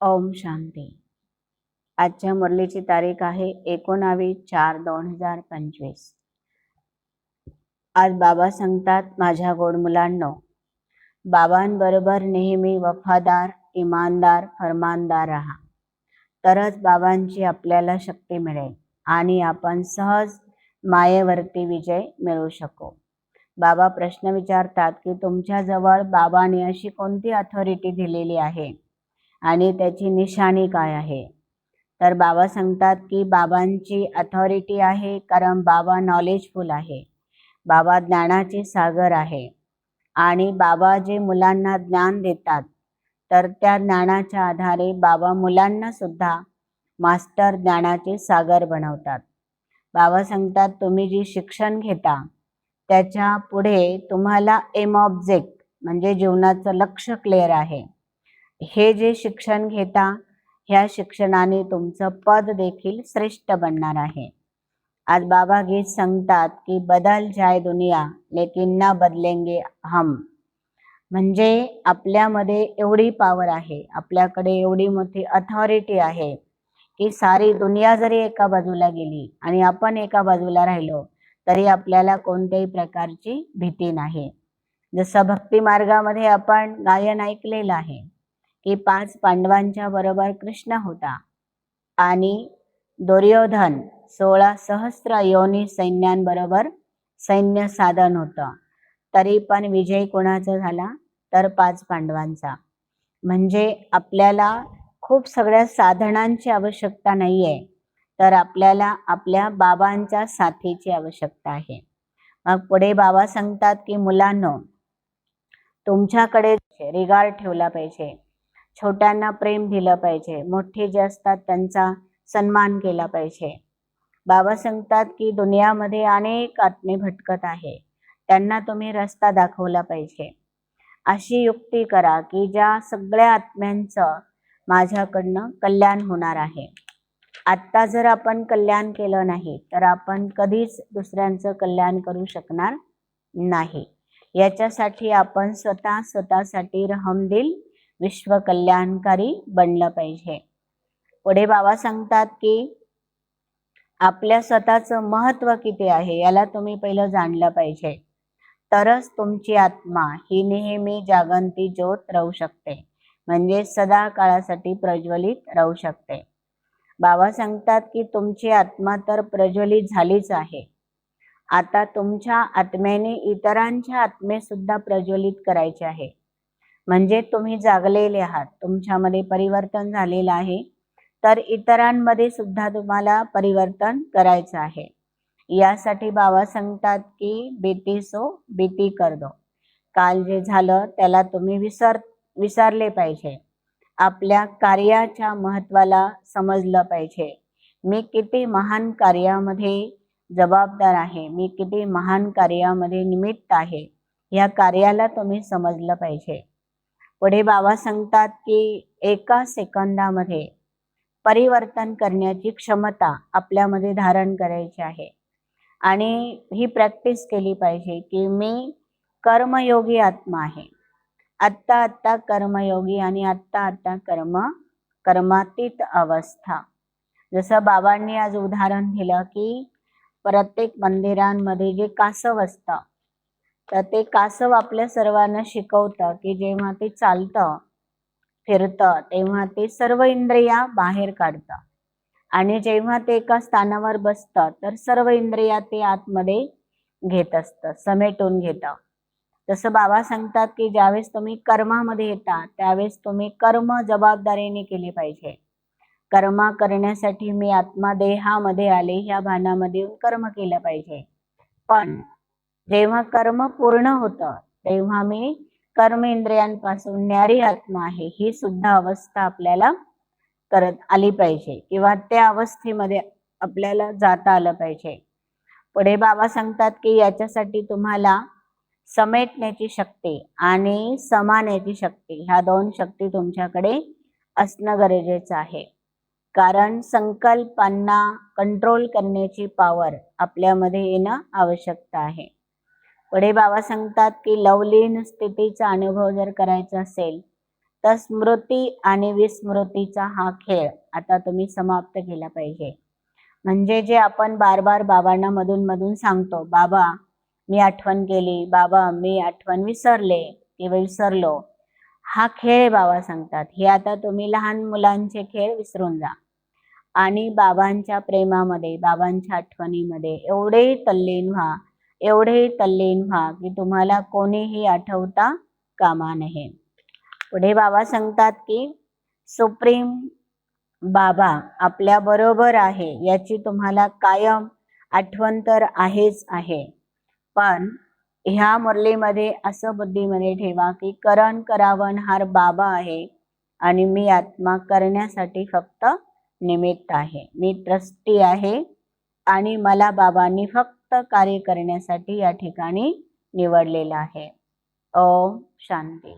ओम शांती. आजच्या मुरलीची तारीख आहे एकोणावीस चार दोन हजार पंचवीस. आज बाबा सांगतात माझ्या गोड मुलांनो बाबांबरोबर नेहमी वफादार इमानदार फरमानदार राहा. तरच बाबांची आपल्याला शक्ती मिळेल आणि आपण सहज मायेवरती विजय मिळवू शकू. बाबा प्रश्न विचारतात की तुमच्याजवळ बाबाने अशी कोणती अथॉरिटी दिलेली आहे? आणि त्याची निशाणी काय आहे? तर बाबा सांगतात की बाबांची अथॉरिटी आहे कारण बाबा नॉलेजफुल आहे. बाबा ज्ञानाचे सागर आहे. आणि बाबा जे मुलांना ज्ञान देतात तर त्या ज्ञानाच्या आधारे बाबा मुलांना सुद्धा मास्टर ज्ञानाचे सागर बनवतात. बाबा सांगतात तुम्ही जी शिक्षण घेता त्याच्या पुढे तुम्हाला एम ऑब्जेक्ट म्हणजे जीवनाचं लक्ष क्लिअर आहे. हे जे शिक्षण घेता ह्या शिक्षणाने तुमचं पद देखील श्रेष्ठ बनणार आहे. आज बाबा गीत सांगतात की बदल जाय दुनिया लेकिन न बदलेंगे हम. म्हणजे आपल्यामध्ये एवढी पॉवर आहे आपल्याकडे एवढी मोठी अथॉरिटी आहे की सारी दुनिया जरी एका बाजूला गेली आणि आपण एका बाजूला राहिलो तरी आपल्याला कोणत्याही प्रकारची भीती नाही. जसं भक्ती मार्गामध्ये आपण गायन ऐकलेलं आहे की पाच पांडवांच्या बरोबर कृष्ण होता. आणि दुर्योधन सोळा सहस्र योनी सैन्यांबरोबर सैन्य साधन होतं. तरी पण विजय कोणाचा झाला? तर पाच पांडवांचा. म्हणजे आपल्याला खूप सगळ्या साधनांची आवश्यकता नाही आहे तर आपल्याला आपल्या बाबांच्या साथीची आवश्यकता आहे. मग पुढे बाबा सांगतात की मुलांनो तुमच्याकडे रिगार्ड ठेवला पाहिजे. छोट्यांना प्रेम दिलं पाहिजे. मोठे जे असतात त्यांचा सन्मान केला पाहिजे. बाबा सांगतात की दुनियामध्ये अनेक आत्मे भटकत आहे. त्यांना तुम्ही रस्ता दाखवला पाहिजे. अशी युक्ती करा की ज्या सगळ्या आत्म्यांचं माझ्याकडनं कल्याण होणार आहे. आत्ता जर आपण कल्याण केलं नाही तर आपण कधीच दुसऱ्यांचं कल्याण करू शकणार नाही. याच्यासाठी आपण स्वतः स्वतःसाठी रहमदिल विश्व कल्याणकारी बनलं पाहिजे. पुढे बाबा सांगतात की आपल्या स्वतःचं महत्त्व किती आहे याला तुम्ही पहिलं जाणलं पाहिजे. तरच तुमची आत्मा ही नेहमी जागंती ज्योत राहू शकते. म्हणजे सदा काळासाठी प्रज्वलित राहू शकते. बाबा सांगतात की तुमची आत्मा तर प्रज्वलित झालीच आहे. आता तुमच्या आत्म्याने इतरांच्या आत्मे सुद्धा प्रज्वलित करायचे आहे. म्हणजे तुम्ही जागलेले आहात तुमच्यामध्ये परिवर्तन झालेलं आहे तर इतरांमध्ये सुद्धा तुम्हाला परिवर्तन करायचं आहे. यासाठी बाबा सांगतात की बेटी सो बेटी कर दो. काल जे झालं त्याला तुम्ही विसर विसरले पाहिजे. आपल्या कार्याच्या महत्वाला समजलं पाहिजे. मी किती महान कार्यामध्ये जबाबदार आहे मी किती महान कार्यामध्ये निमित्त आहे या कार्याला तुम्ही समजलं पाहिजे. पुढे बाबा सांगतात की एका सेकंदामध्ये परिवर्तन करण्याची क्षमता आपल्यामध्ये धारण करायची आहे. आणि ही प्रॅक्टिस केली पाहिजे की मी कर्मयोगी आत्मा आहे. आत्ता आत्ता कर्मयोगी आणि आत्ता आत्ता कर्म कर्मातीत अवस्था. जसं बाबांनी आज उदाहरण दिलं की प्रत्येक मंदिरांमध्ये जे कासव असतं तर ते कासव आपल्या सर्वांना शिकवतं की जेव्हा ते चालतं फिरतं तेव्हा ते सर्व इंद्रिया बाहेर काढतं. आणि जेव्हा ते एका स्थानावर बसतं तर सर्व इंद्रिया ते आतमध्ये घेत असतं समेटून घेतं. जसं बाबा सांगतात की ज्यावेळेस तुम्ही कर्मामध्ये येता त्यावेळेस तुम्ही कर्म जबाबदारीने केले पाहिजे. कर्मा करण्यासाठी मी आत्मा देहामध्ये आले ह्या भानामध्ये येऊन कर्म केलं पाहिजे. पण जेव्हा कर्म पूर्ण होतं तेव्हा मी कर्म इंद्रियांपासून न्यारी आत्मा आहे ही सुद्धा अवस्था आपल्याला करत आली पाहिजे किंवा त्या अवस्थेमध्ये आपल्याला जाता आलं पाहिजे. पुढे बाबा सांगतात की याच्यासाठी तुम्हाला समेटण्याची शक्ती आणि समाण्याची शक्ती ह्या दोन शक्ती तुमच्याकडे असणं गरजेचं आहे. कारण संकल्पांना कंट्रोल करण्याची पॉवर आपल्यामध्ये येणं आवश्यकता आहे. पुढे बाबा सांगतात की लवलीन स्थितीचा अनुभव जर करायचा असेल तर स्मृती आणि विस्मृतीचा हा खेळ आता तुम्ही समाप्त केला पाहिजे. म्हणजे जे आपण बार बार बाबांना मधून मधून सांगतो बाबा मी आठवण केली बाबा मी आठवण विसरले किंवा विसरलो. हा खेळ बाबा सांगतात. हे आता तुम्ही लहान मुलांचे खेळ विसरून जा. आणि बाबांच्या प्रेमामध्ये बाबांच्या आठवणीमध्ये एवढे तल्लीन व्हा एवढे तल्लीन व्हा की तुम्हाला कोणीही आठवता कामा नये. पुढे बाबा सांगतात की सुप्रीम बाबा आपल्या बरोबर आहे याची तुम्हाला कायम आठवण तर आहेच आहे. पण ह्या मुरलीमध्ये असं बुद्धीमध्ये ठेवा की करण करावन हार बाबा आहे आणि मी आत्मा करण्यासाठी फक्त निमित्त आहे. मी ट्रस्टी आहे आणि मला बाबांनी फक्त कार्य करण्यासाठी या ठिकाणी निवडलेलं आहे. ओम शांती.